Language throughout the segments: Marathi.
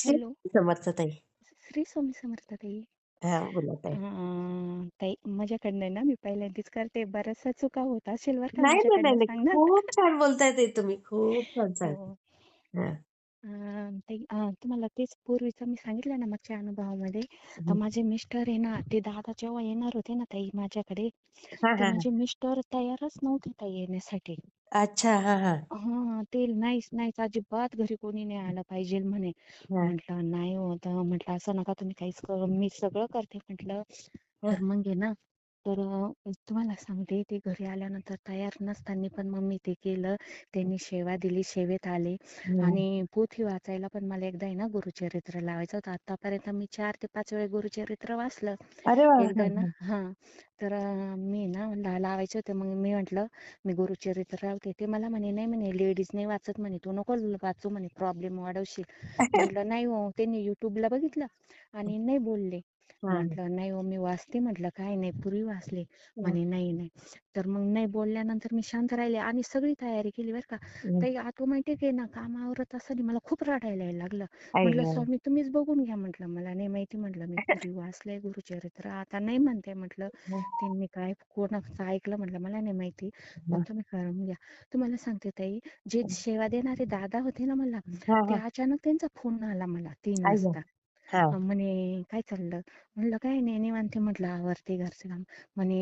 श्री हॅलो समर्थ ताई. श्री स्वामी समर्थ ताई. हा बोला ताई. माझ्याकडनं ना मी पहिल्यांदाच करते. बऱ्याचशा चुका होत असेल बरं का नाही नाही नाही माझ्याकडनं नाही सांगणार खूप छान बोलताय ताई तुम्ही. खूप छान हो. हा, अं, अं, तुम्हाला तेच पूर्वीचं मी सांगितलं ना मागच्या अनुभवामध्ये. तर. माझे मिस्टर आहे ना ते दादा जेव्हा येणार होते ना ताई माझ्याकडे हा तर हा. माझे मिस्टर तयारच नव्हते ताई येण्यासाठी. अच्छा हा हा. हा ते नाहीच नाहीच. अजिबात घरी कोणी नाही आलं पाहिजे म्हणे. हा. म्हटलं नाही होत. म्हटलं असं नका तुम्ही काहीच करू. मी सगळं करते म्हटलं. हा. तर मग आहे ना तर अं, तुम्हाला सांगते ते घरी आल्यानंतर तयार नसताना पण मग मी ते केलं. त्यांनी सेवा दिली सेवेत आले. आणि पोथी वाचायला पण मला एकदा आहे ना गुरुचरित्र लावायचं होतं. आतापर्यंत मी चार ते पाच वेळा गुरुचरित्र वाचलं. अरे वा! एकदा हा, ना हा. हा तर अं, मी ना ला- लावायचे होते. मग मी म्हंटल मी गुरुचरित्र लावते. ते मला म्हणे नाही म्हणे लेडीज नाही वाचत म्हणे तू नको वाचू म्हणे प्रॉब्लेम वाढवशील. म्हटलं नाही हो. त्यांनी युट्यूबला बघितलं आणि नाही बोलले. म्हटलं नाही हो मी वाचते. म्हटलं काय नाही पूर्वी वाचले. म्हणे नाही नाही. तर मग नाही बोलल्यानंतर मी शांत राहिले आणि सगळी तयारी केली बरं का. ताई ऑटोमॅटिक आहे ना काम आवरत असताना मला खूप रडायला यायला लागलं म्हटलं. स्वामी तुम्हीच बघून घ्या. म्हटलं मला नाही माहिती. म्हटलं मी पूर्वी वाचलंय गुरुचरित्र आता नाही म्हणते. म्हटलं त्यांनी काय कोणाचं ऐकलं? म्हटलं मला नाही माहिती पण तुम्ही करून घ्या. तुम्हाला सांगते ताई जे सेवा देणारे दादा होते ना मला ते अचानक त्यांचा फोन आला मला तीन. वाजता. हा. अं, म्हणे काय चाललं? म्हणलं काय नाही निवांत आहे म्हटलं आवरते घरचं काम. म्हणे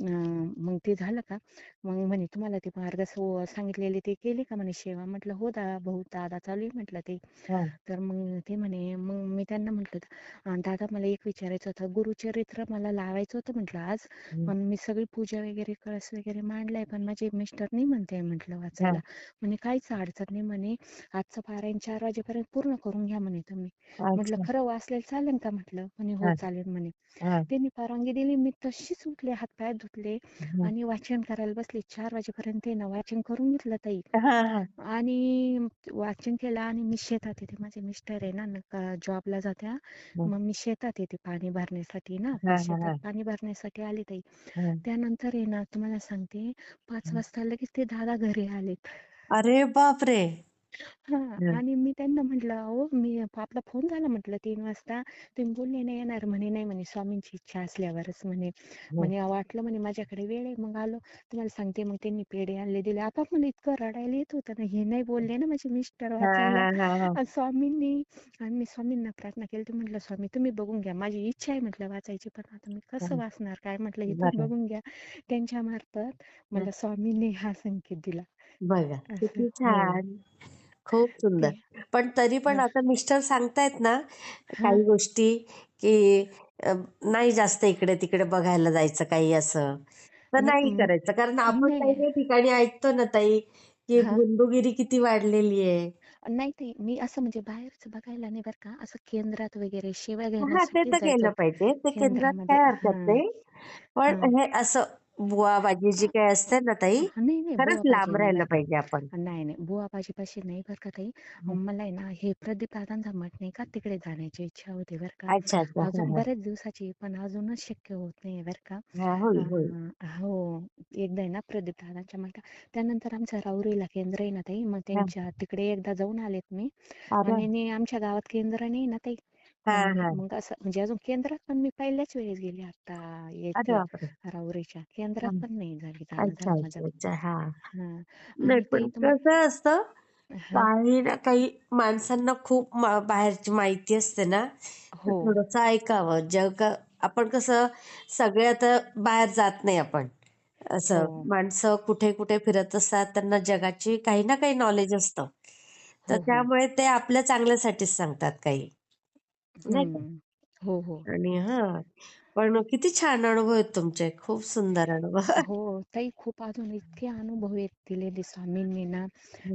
अं, मग ते झालं का? मग म्हणे तुम्हाला ते मार्ग सो- सांगितलेले ते केले का? म्हणे सेवा म्हटलं हो दा भाऊ दादा चालू आहे म्हटलं ते. हा. तर मग ते म्हणे मग मी त्यांना म्हटलं अं, दादा मला एक विचारायचं होतं गुरुचरित्र मला लावायचं होतं म्हटलं आज. पण मी सगळी पूजा वगैरे कळस वगैरे मांडलाय पण माझे मिस्टर नाही म्हणते म्हटलं हा. वाचायला. म्हणे काहीच अडचण नाही म्हणे आजचं पारायण चार वाजेपर्यंत पूर्ण करून घ्या म्हणे तुम्ही. म्हटलं खरं वाचलेलं चालेल का म्हटलं? म्हणे हो चालेल म्हणे. त्यांनी परवानगी दिली मी तशीच उठले हातपाय धुतले. आणि वाचन करायला बसले. चार वाजेपर्यंत ना वाचन करून घेतलं ताई. आणि वाचन केलं आणि मी शेतात येते. माझे मिस्टर आहे ना जॉबला जात्या. मग मी शेतात येते पाणी भरण्यासाठी ना. शेतात पाणी भरण्यासाठी आली ताई. त्यानंतर आहे ना तुम्हाला सांगते. पाच वाजता लगेच ते दादा घरी आलेत. अरे बापरे! हा हा. आणि मी त्यांना म्हटलं अहो मी आपला फोन झाला म्हटलं तीन वाजता. तुम्ही बोलले नाही येणार म्हणे नाही म्हणे स्वामींची इच्छा असल्यावरच म्हणे. हा. म्हणे वाटलं म्हणे माझ्याकडे वेळ आहे. मग आलो. तुम्हाला सांगते मग त्यांनी पेढे आणले दिले. आता मला इतकं रडायला येत होतं ना हे नाही बोलले ना माझे मिस्टर हा वाचायला हा हा आणि स्वामींनी आणि मी स्वामींना प्रार्थना केली. तर म्हटलं स्वामी तुम्ही बघून घ्या. माझी इच्छा आहे म्हटलं वाचायची पण आता मी कसं हा. वाचणार? काय? म्हटलं हे तुम्ही बरं. बघून घ्या. त्यांच्या मार्फत मला स्वामींनी हा संकेत दिला. बघा असं. किती हो. छान. खूप सुंदर. पण तरी पण आता मिस्टर सांगतायत ना हा. काही गोष्टी की अ, नाही जास्त इकडे तिकडे बघायला जायचं काही असं. तर नाही करायचं. कारण आपण नाही काही काही ठिकाणी ऐकतो ना ताई की हा. गुंडगिरी किती वाढलेली आहे. नाही ते मी असं म्हणजे बाहेरच बघायला नाही बरं का असं केंद्रात वगैरे शिव्या हा ते तर जायचं केलं पाहिजे. ते केंद्रात केंद्रामध्ये. काय हा. हरकत नाही हा. पण हे असं बुवाबाजी जी काय असते ना ताई हा, नाही नाही खरंच लांब नाही राहायला बरं पाहिजे आपण. का नाही नाही बुवाबाजी पाशी नाही बरं का ताई. मला आहे ना हे प्रदीप दादांचा मठ नाही का तिकडे जाण्याची इच्छा होती बरं का. अच्छा अच्छा. हा अजून हा बऱ्याच दिवसाची पण अजूनच शक्य होत नाही बरं का. हा होईल होईल अं, हो एकदा आहे ना प्रदीप दादांच्या मठात. त्यानंतर आमचं राऊरीला केंद्र आहे ना ताई मग हा. त्यांच्या तिकडे एकदा जाऊन आलेत मी. अरे आणि आमच्या गावात केंद्र नाही ना ताई. हा हा. मग असं म्हणजे अजून केंद्रात पण मी पहिल्याच वेळेस गेले आता अरे येथे बापरे! राऊरीच्या. हा. केंद्रात पण नाही झाली जाणं अच्छा झालं माझं. अच्छा अच्छा. हा. हा. नाही आणि ताई पण कसं असतं हा. काही ना काही माणसांना खूप मा- बाहेरची माहिती असते ना तर हो. थोडस ऐकावं. जग आपण कसं सगळे आता बाहेर जात नाही आपण. हो. असं माणसं कुठे कुठे फिरत असतात त्यांना जगाची काही ना काही नॉलेज असतं. तर हो हो. त्यामुळे ते आपल्या चांगल्यासाठीच सांगतात काही. नाही का? हम्म. हो हो. आणि हा पण किती छान अनुभव आहेत तुमचे. खूप सुंदर अनुभव. हो ताई खूप अजून इतके अनुभव आहेत दिलेले स्वामींनी ना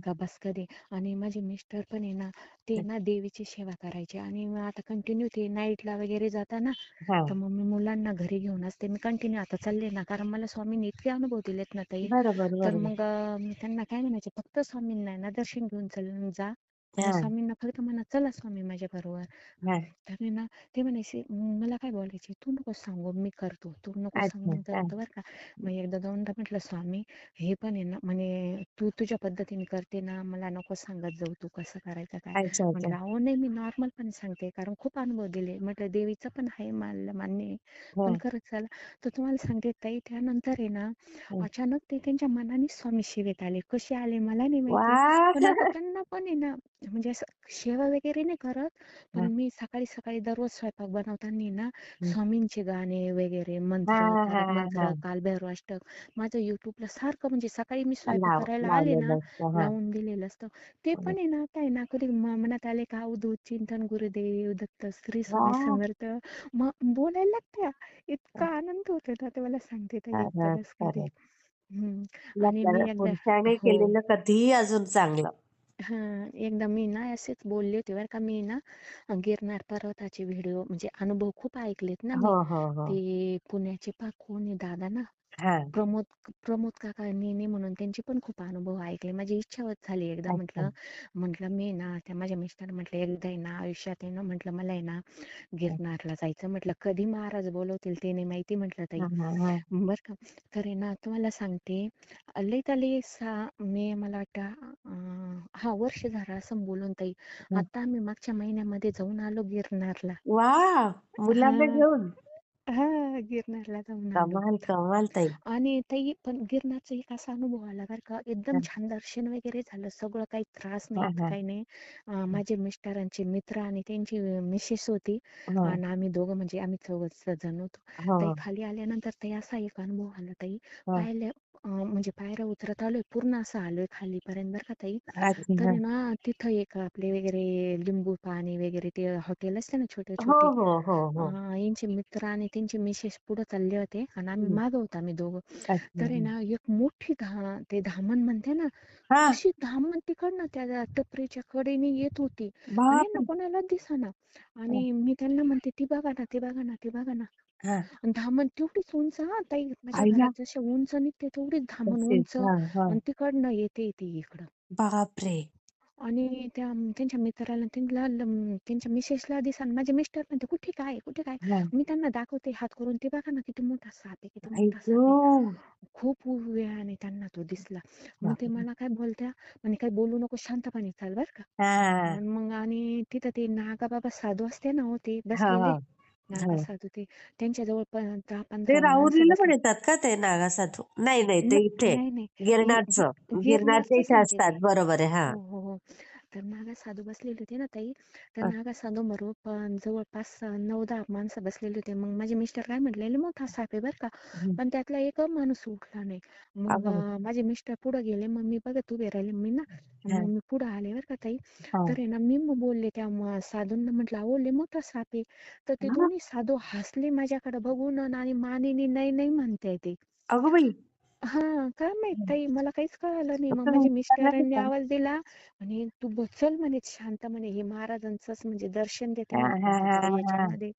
का बस कधी आणि माझे मिस्टर पण आहे ना ते ना देवीची सेवा करायचे. आणि मग आता कंटिन्यू ते नाईटला वगैरे जाता ना हा. तर मग मी मुलांना घरी घेऊन असते. मी कंटिन्यू आता चालले ना कारण मला स्वामींनी इतके अनुभव दिलेत ना ताई. बरोबर तर बरोबर. मग अं, मी त्यांना काय म्हणायचे फक्त स्वामींना आहे ना दर्शन घेऊन चल जा. आणि हां. स्वामींना फक्त म्हणा, "चला स्वामी माझ्याबरोबर." हां. तर आहे ना, ते म्हणायचे मला काय बोलायचे, "तू नको सांगू, मी करतो. तू नको अच्छा. सांगू, मी हां. करतो बरं का." मग एकदा दोनदा म्हटलं, "स्वामी, हे पण आहे ना, म्हणे तू तुझ्या पद्धतीने करते ना, मला नको सांगत जाऊ तू कसं करायचं काय." अच्छा, अच्छा. म्हटलं, "अहो नाही, मी नॉर्मलपणे सांगते, कारण खूप अनुभव दिले." म्हटलं, "देवीचं पण आहे, मला मान्य आहे. पण हं. खरंच चला." तर तुम्हाला सांगते ताई, त्यानंतर आहे ना, हं. अचानक ते त्यांच्या मनानेच स्वामी सेवेत आले. कसे आले मला नाही माहिती. वाह! पण आता त्यांना पण आहे ना, म्हणजे असं सेवा वगैरे नाही करत, पण. मी सकाळी सकाळी दररोज स्वयंपाक बनवताना ना. स्वामींचे गाणे वगैरे, मंत्र, हां, हां, हां, हां. कालभैरव अष्टक माझं YouTubeला सारखं म्हणजे सकाळी मी स्वयंपाक लाव करायला आले ना, लावलेलं असतं. हां. लावून दिलेलं असतं. ते. पण आहे ना, आता आहे ना, कधी म मनात आले का अवधूत चिंतन गुरुदेव दत्त श्री स्वामी! समर्थ मग बोलायला लागत्या. इतका आनंद होतो ना, तुम्हाला सांगते ताई इतकं खरंच, बस कधी. खरंच. हं. या आणि मी एकदा हो. केलेलं कधीही अजून चांगलं. हां, एकदा मी ना असेच बोलले होते बरं का. मी ना गिरनार पर्वताचे व्हिडिओ म्हणजे अनुभव खूप ऐकलेत ना मी. हो, हो, हो. ते पुण्याचे कोण आहे दादा ना, हां. प्रमोद प्रमोद काका नेने म्हणून त्यांचे पण खूप अनुभव ऐकले. माझी इच्छा होत झाली एकदा अच्छा. म्हटलं म्हटलं मी ना त्या माझ्या मिस्टर म्हटलं एकदा आहे ना आयुष्यात आहे ना म्हटलं मला आहे ना हं. गिरनारला जायचं म्हटलं कधी महाराज बोलवतील ते नाही माहिती म्हटलं ताई. हां, हां, हां. बरं का. तर आहे ना तुम्हाला सांगते लईत लई सा मे मला वाटतं अं, हां वर्ष झालं असं बोलून ताई. हं. आता आम्ही मागच्या महिन्यामध्ये जाऊन आलो गिरनारला. वाह! मुलांना हां. घेऊन? हां, गिरनारला जाऊन आलो. कमाल, कमाल ताई. आणि ताई पण गिरनारचा एक असा अनुभव आला बरं का, एकदम हां. छान दर्शन वगैरे झालं. सगळं काही त्रास नाही, हां. काही नाही. अ, हं. माझे मिस्टरांचे मित्र आणि त्यांची मिसेस होती हां. आणि आम्ही दोघं म्हणजे आम्ही चौघच जण होतो. ताई हो. खाली आल्यानंतर ताई असा एक अनुभव आला ताई. हां. पायऱ्या अ, म्हणजे पायऱ्या उतरत आलोय, पूर्ण असं आलोय खालीपर्यंत बरं का ताई. अच्छा. तर आहे. ना तिथं एक आपले वगैरे लिंबू पाणी वगैरे ते हॉटेल असते ना हो, छोटे-छोटे. हो, हो, अ, हो. यांचे मित्र आणि त्यांचे मिसेस पुढे चालले होते आणि आम्ही हं. मागं होतो आम्ही दोघं. अच्छा. तर आहे. ना एक मोठी धा ते धामण म्हणते ना, हां. तशी धामण तिकडनं त्या टपरीच्या कडेने येत होती आणि ना बापरे! कोणालाच दिसेना. हां. आणि मी त्यांना म्हणते, "ती बघा ना, ती बघा ना, ती बघा ना." हां. आणि धामण तेवढीच उंच हां ताई. माझ्या अय्या! घरात जशी उंच निघते तेवढीच धामण. उंच हां, हां. आणि तिकडनं येते ती इकडं. बापरे! आणि त्या त्यांच्या मित्राला त्यांना त्यांच्या मिसेसला दिसेना. माझे मिस्टर म्हणते, "कुठे काय आहे? कुठे काय आहे?" मी त्यांना दाखवते हात करून, "ते बघा ना किती मोठा साप आहे, किती आई मोठा साप आहे." गं! खूप वेळाने त्यांना तो दिसला. मग ते बापरे! मला काय बोलत्या, म्हणे, "काही बोलू नको, शांतपणे चाल बरं का." हां. मग आणि तिथं ते नागाबाबा साधू असते ना हो ते हां, बसलेले. हां. नागा हां. ते त्यांच्याजवळ प ते 10-15 माणसं राहुरीला पण बसले. येतात का ते नागासाधू? नाही, नाही ते इथे नाही, हां, गिरनारचं. गिरनारचं इथे मी. असतात. बरोबर आहे. हां. हो, हो, हो. तर नागा साधू बसलेले होते ना ताई, तर. नागा साधूबरोबर पण जवळपास 9-10 माणसं बसलेली होते. मग माझे मिस्टर काय म्हटले, "लय मोठा साप आहे बरं का." पण त्यातला एक माणूस उठला नाही. मग माझे मिस्टर पुढे गेले. मग मी बघत उभे राहिले. मी ना मग मी पुढे आले बरं का ताई. तर आहे ना मी मग बोलले त्या साधूंना म्हटलं, "अहो लय मोठा साप आहे." तर ते. दोन्ही साधू हसले माझ्याकडे बघून आणि मानेने नाही, नाही म्हणताय ते. अगं बाई! हां, काय माहीत हं. ताई मला काहीच कळालं नाही. मग माझ्या नाही मिस्टरांनी? आवाज दिला आणि "तू ब चल म्हणे शांत म्हणे हे महाराजांचंच म्हणजे दर्शन देते हां, म्हणे हां, हां, हां. याच्यामध्ये."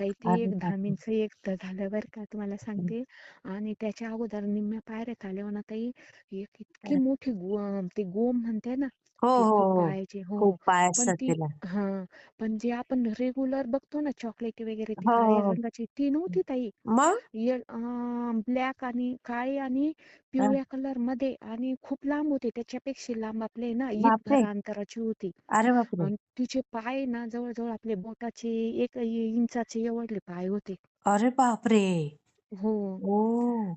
ताई ते अरे एक बापरे! धामींचं एक तर झालं बरं का तुम्हाला हं. सांगते आणि त्याच्या अगोदर निम्म्या पायऱ्यात आल्यावर ना ताई एक इतकी. मोठी गो ते गोम म्हणते ना, हो, ते हो, खूप हो. हो. खूप पाय पण ती तिला. हां, पण जे आपण रेग्युलर बघतो ना चॉकलेटी वगैरे ती हो, काळ्या हो. रंगाची ती हं. नव्हती ताई. मग? ये ब्लॅक आणि काळी आणि हां. पिवळ्या कलरमध्ये आणि खूप लांब होते. त्याच्यापेक्षा लांब आपले ना बापरे! ईदभर अंतराची होती. अरे बापरे! आणि तिचे पाय ना जवळ-जवळ आपले बोटाचे 1 इंचाचे एवढले पाय होते. अरे बापरे! हो. ओह!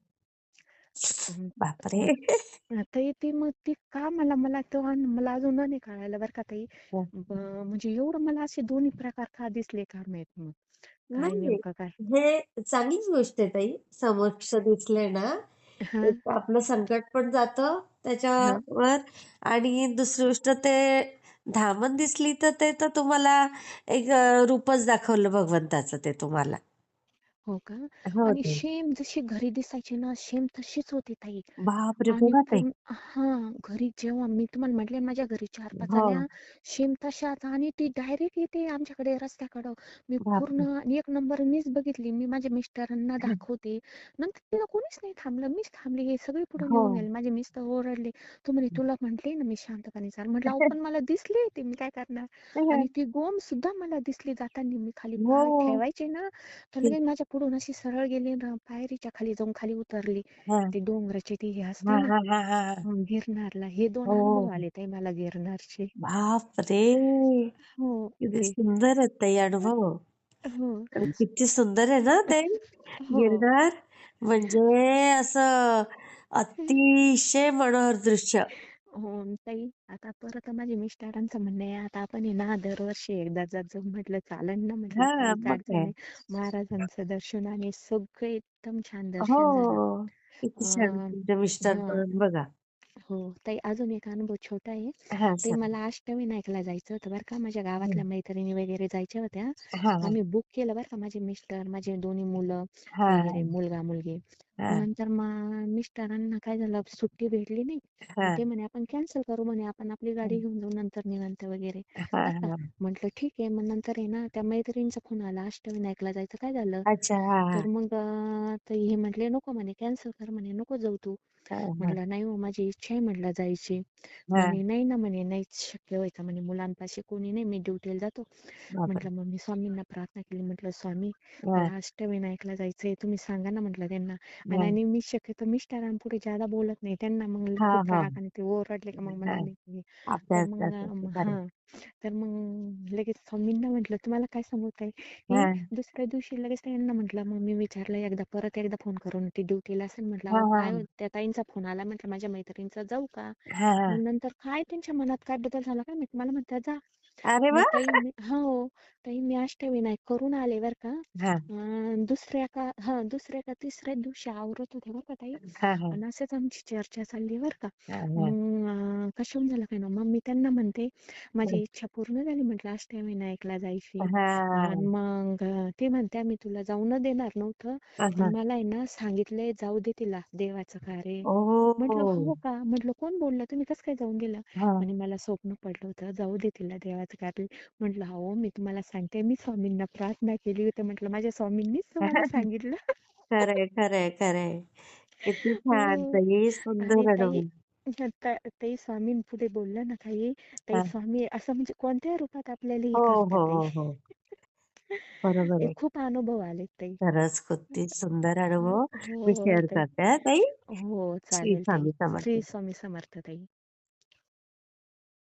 बापरे! मग ताई ती मग ती का मला मला तो अन मला अजून नाही कळालं बरं का ताई. हं. ब म्हणजे एवढं मला असे दोन्ही प्रकार का दिसले काय माहीत मग. काय नाही, नेमकं काय? हे चांगलीच गोष्ट आहे ताई. समक्ष दिसले ना, हां, एक आपलं संकट पण जातं हां. त्याच्यावर आणि दुसरी गोष्ट ते धामण दिसली तर ते तर तुम्हाला एक अ, रूपच दाखवलं भगवंताचं ते तुम्हाला. हो का? हो आणि. सेम जशी घरी दिसायची ना, सेम तशीच होती ताई. बापरे! आणि बघा ताई. पूर्ण हां, घरी जेव्हा मी तुम्हाला म्हटले माझ्या घरी 4-5 आल्या, हो. सेम तशाच आणि ती डायरेक्ट येते आमच्याकडे रस्त्याकडं. मी बापरे! पूर्ण आणि एक नंबर मीच बघितली. मी माझ्या मिस्टरांना दाखवते. नंतर तिथं कोणीच नाही थांबलं. मीच थांबले. हे सगळे पुढे हो. निघून गेले. माझे मिस्टर ओरडले, "तू म्हणे तुला म्हटले ना, मी शांतपणे चाल." म्हटलं, "अहो पण मला दिसली ती, मी काय करणार?" आणि ती गोम सुद्धा मला दिसली जाताना. मी खाली पाय हो. ठेवायचे ना, तर लगेच माझ्या पुढून अशी सरळ गेली ना, पायरीच्या खाली जाऊन खाली उतरली. हां. ते डोंगराची ती हे असते हां, ना हां, हां, हां. गिरनारला. 2 अनुभव हो. आले ताई मला गिरनारचे. बापरे! हो, किती ते. सुंदर आहेत ताई अनुभव. हो. किती सुंदर आहे ना ते हो. गिरनार. म्हणजे असं अतिशय मनोहर दृश्य. हो, ताई आता परत माझ्या मिस्टरांचं म्हणणं आहे, "आता आपण आहे ना, दरवर्षी एकदा जात जाऊ." म्हटलं, "चालेल ना." म्हटलं, हां, "काहीच मग अडचण काय. नाही." महाराजांचं दर्शन आणि सगळं एकदम छान दर्शन झालं. हो. किती अ, छान तुमचे मिस्टर हां. पण बघा. हो, ताई अजून एक अनुभव छोटा आहे. हां, ते सांगा. मला अष्टविनायकला जायचं होतं बरं का. माझ्या. गावातल्या मैत्रिणी वगैरे जायच्या होत्या. हां. आम्ही बुक केलं बरं का. माझे मिस्टर, माझे दोन्ही मुलं हां, वगैरे. मुलगा-मुलगी. हां. नंतर मग मिस्टरांना काय झालं, सुट्टी भेटली नाही. मग. ते म्हणे, "आपण कॅन्सल करू." म्हणे, "आपण आपली गाडी. घेऊन जाऊ नंतर निवांत वगैरे." हां, बरं का. हां. म्हटलं, "ठीक आहे." मग नंतर आहे ना, त्या मैत्रिणीचा फोन आला, अष्टविनायकला जायचं. काय झालं? अच्छा. हां, हां. तर मग अ, हे म्हटले, "नको." म्हणे, "कॅन्सल कर." म्हणे, "नको जाऊ तू." हां. म्हटलं, "नाही हो, माझी इच्छा आहे." म्हटलं, "जायची." म्हणे, "नाही ना." म्हणे, "नाहीच शक्य व्हायचं." म्हणे, "मुलांपाशी कोणी नाही. मी ड्युटीला जातो." म्हटलं, मग मी स्वामींना प्रार्थना केली. म्हटलं, "स्वामी. मला अष्टविनायकला जायचंय. तुम्ही सांगा ना." म्हटलं त्यांना. आणि. आणि मी शक्यतो मिस्टरांपुढे जादा बोलत नाही. त्यांना मग खूप. राग आणि ते ओरडले का मग मला. नाही मग. हां. तर मग लगेच स्वामींना म्हटलं, "तुम्हाला काय सांगू ताई?" हे हां. दुसऱ्या दिवशी लगेच त्यांना म्हटलं, मग मी विचारलं एकदा, परत एकदा फोन करून, ती ड्युटीला असेल. म्हटलं, हां, "अहो, काय हो?" हां. त्या ताईंचा फोन आला. म्हटलं, "माझ्या मैत्रिणीचा जाऊ का?" हां, मग. नंतर काय त्यांच्या मनात काय बदल झाला काय माहीत. मला म्हणतात, "जा." अरे मग वाह! ताई मी हो, ताई मी अष्टविनायक करून आले बरं का. हां. अ, दुसऱ्या का हां, दुसऱ्या का तिसऱ्याच दिवशी आवरत होते बरं का ताई. हां, हां. आणि असंच आमची चर्चा चालली बरं का. हां, हां. मग अ, कशाहून झालं काय ना, मग मी त्यांना म्हणते, "माझी हं. इच्छा पूर्ण झाली." म्हटलं, "अष्टविनायकला जायची." आणि हां. मग अ, ते म्हणत्या, "मी तुला जाऊ न देणार नव्हतं, हां, पण हां. मला आहे ना, सांगितलंय जाऊ दे तिला, देवाचं कार्य." म्हटलं, ओह! "हो का?" म्हटलं, "कोण बोललं? तुम्ही कसं काय जाऊन दिलं?" हां. म्हणे, "मला स्वप्न पडलं होतं, जाऊ दे तिला, देवाचं कार्य." म्हटलं, "अहो, मी तुम्हाला सांगते, मी स्वामींना प्रार्थना केली होती." म्हटलं, "माझ्या स्वामींनीच तुम्हाला सांगितलं." खरंय, खरंय, खरंय. किती छान हो. ताई, आणि सुंदर ताई अनुभव. आता ताई स्वामींपुढे बोललं ना काही, ताई हां. स्वामी असं म्हणजे कोणत्याही रूपात आपल्याला हे हो, करतात हो, ताई. हो, हो. बरोबर हे आहे. खूप अनुभव आलेत ताई. खरंच किती सुंदर हो, अनुभव मी हो शेअर ताई. करते हां ताई. हो, श्री चालेल ताई. स्वामी श्री समर्थ. स्वामी समर्थ ताई.